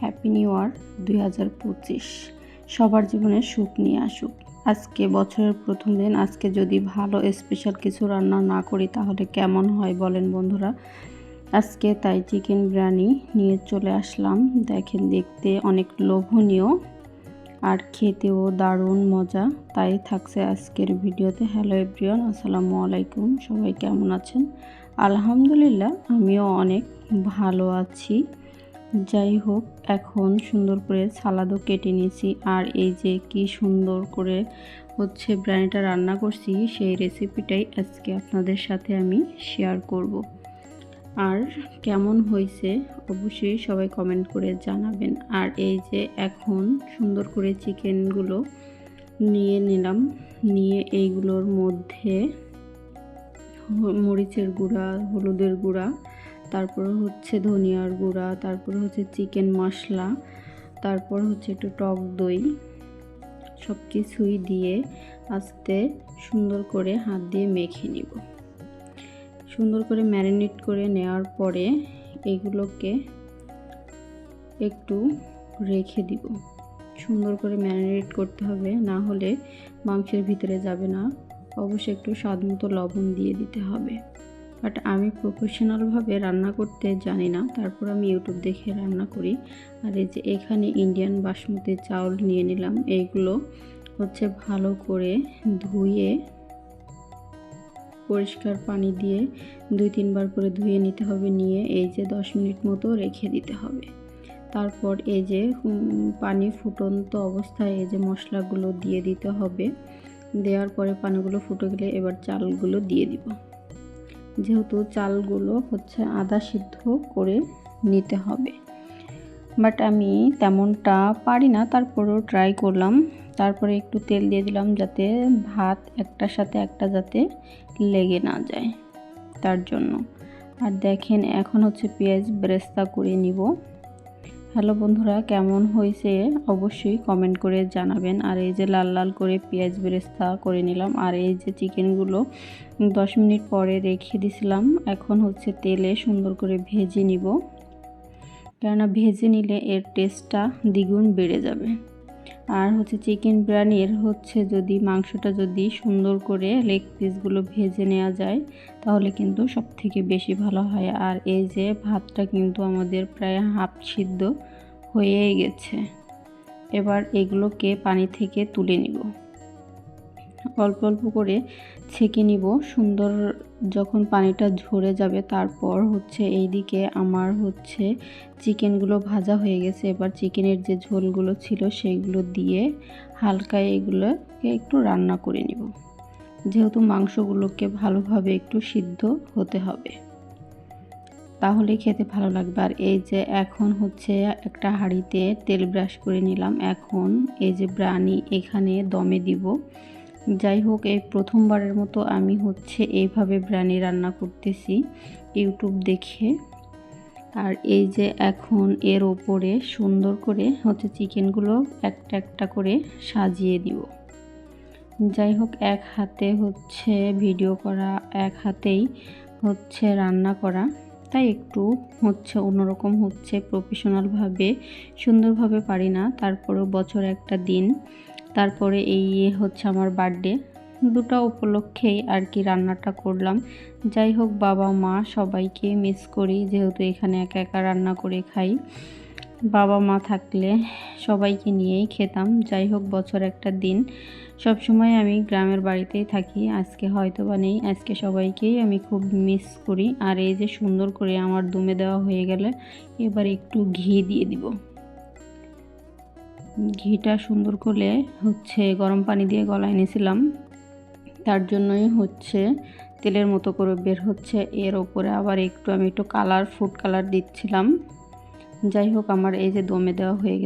Happy new year দুই হাজার পঁচিশ। সবার জীবনে সুখ নিয়ে আসুক। আজকে বছরের প্রথম দিন। আজকে যদি ভালো স্পেশাল কিছু রান্না না করি, তাহলে কেমন হয় বলেন বন্ধুরা? আজকে তাই চিকেন বিরিয়ানি নিয়ে চলে আসলাম। দেখেন দেখতে অনেক লোভনীয় আর খেতেও দারুণ মজা। তাই থাকছে আজকের ভিডিওতে। হ্যালো এভরিওয়ান আসসালামু আলাইকুম। সবাই কেমন আছেন? আলহামদুলিল্লাহ, আমিও অনেক ভালো আছি। যাই হোক, এখন সুন্দর করে সালাদও কেটে নিয়েছি। আর এই যে কি সুন্দর করে হচ্ছে বিরিয়ানিটা রান্না করছি, সেই রেসিপিটাই আজকে আপনাদের সাথে আমি শেয়ার করব। আর কেমন হয়েছে অবশ্যই সবাই কমেন্ট করে জানাবেন। আর এই যে এখন সুন্দর করে চিকেনগুলো নিয়ে নিলাম। নিয়ে এইগুলোর মধ্যে মরিচের গুঁড়া, হলুদের গুঁড়া তারপর হচ্ছে ধনিয়ার গুঁড়া, তারপর হচ্ছে চিকেন মশলা, তারপর হচ্ছে একটু টক দই সব কিছুই দিয়ে আস্তে সুন্দর করে হাত দিয়ে মেখে নিব। সুন্দর করে ম্যারিনেট করে নেওয়ার পরে এগুলোকে একটু রেখে দিব। সুন্দর করে ম্যারিনেট করতে হবে, না হলে মাংসের ভিতরে যাবে না। অবশ্যই একটু স্বাদ মতো লবণ দিয়ে দিতে হবে। বাট আমি প্রফেশনালভাবে রান্না করতে জানি না। তারপর আমি ইউটিউব দেখে রান্না করি। আর এই যে এখানে ইন্ডিয়ান বাসমতি চাউল নিয়ে নিলাম। এইগুলো হচ্ছে ভালো করে ধুয়ে, পরিষ্কার পানি দিয়ে দুই তিনবার করে ধুয়ে নিতে হবে। নিয়ে এই যে দশ মিনিট মতো রেখে দিতে হবে। তারপর এই যে পানি ফুটন্ত অবস্থায় এই যে মশলাগুলো দিয়ে দিতে হবে। দেওয়ার পরে পানিগুলো ফুটে গেলে এবার চালগুলো দিয়ে দিব। যেহেতু চালগুলো হচ্ছে আদা সিদ্ধ করে নিতে হবে। বাট আমি তেমনটা পারি না, তারপরেও ট্রাই করলাম। তারপরে একটু তেল দিয়ে দিলাম যাতে ভাত একটার সাথে একটা যাতে লেগে না যায় তার জন্য। আর দেখেন, এখন হচ্ছে পেঁয়াজ ব্রেস্তা করে নিব। হ্যালো বন্ধুরা, কেমন হয়েছে? অবশ্যই কমেন্ট করে জানাবেন। আর এই যে লাল লাল করে পেঁয়াজ বেরেস্তা করে নিলাম। আর এই যে চিকেনগুলো দশ মিনিট পরে রেখে দিছিলাম। এখন হচ্ছে তেলে সুন্দর করে ভেজে নিব। কেননা ভেজে নিলে এর টেস্টটা দ্বিগুণ বেড়ে যাবে। আর হচ্ছে চিকেন বিরিয়ানির হচ্ছে যদি মাংসটা যদি সুন্দর করে লেগ পিসগুলো ভেজে নেওয়া যায়, তাহলে কিন্তু সব থেকে বেশি ভালো হয়। আর এই যে ভাতটা কিন্তু আমাদের প্রায় হাফ সিদ্ধ হয়েই গেছে। এবার এগুলোকে পানি থেকে তুলে নিব। অল্প অল্প করে ছেঁকে নিব। সুন্দর যখন পানিটা ঝরে যাবে, তারপর হচ্ছে এই দিকে আমার হচ্ছে চিকেনগুলো ভাজা হয়ে গেছে। এবার চিকেনের যে ঝোলগুলো ছিল সেইগুলো দিয়ে হালকা এগুলোকে একটু রান্না করে নিব। যেহেতু মাংসগুলোকে ভালোভাবে একটু সিদ্ধ হতে হবে, তাহলে খেতে ভালো লাগবে। আর এই যে এখন হচ্ছে একটা হাঁড়িতে তেল ব্রাশ করে নিলাম। এখন এই যে ব্রানি এখানে দমে দিব। যাই হোক, এই প্রথমবারের মতো আমি হচ্ছে এইভাবে ব্রানি রান্না করতেছি ইউটিউব দেখে। আর এই যে এখন এর ওপরে সুন্দর করে হচ্ছে চিকেনগুলো একটা একটা করে সাজিয়ে দিব। যাই হোক, এক হাতে হচ্ছে ভিডিও করা, এক হাতেই হচ্ছে রান্না করা। তাই একটু হচ্ছে অন্যরকম হচ্ছে প্রফেশনালভাবে সুন্দরভাবে পারি না। তারপরেও বছর একটা দিন তারপরে এই হচ্ছে আমার বার্থডে। দুটো উপলক্ষেই আর কি রান্নাটা করলাম। যাই হোক, বাবা, মা সবাইকে মিস করি, যেহেতু এখানে একা একা রান্না করে খাই। বাবা, মা থাকলে সবাইকে নিয়েই খেতাম। যাই হোক, বছর একটা দিন। সব সময় আমি গ্রামের বাড়িতেই থাকি। আজকে হয়তো বা নেই। আজকে সবাইকেই আমি খুব মিস করি। আর এই যে সুন্দর করে আমার দমে দেওয়া হয়ে গেলে, এবার একটু ঘি দিয়ে দিব। ঘিটা সুন্দর করে হচ্ছে গরম পানি দিয়ে গলায় নিয়েছিলাম। তার জন্যই হচ্ছে তেলের মতো করে বের হচ্ছে। এর ওপরে আবার একটু আমি একটু কালার ফুড কালার দিচ্ছিলাম। যাই হোক, আমার এই যে দমে দেওয়া হয়ে গেছে।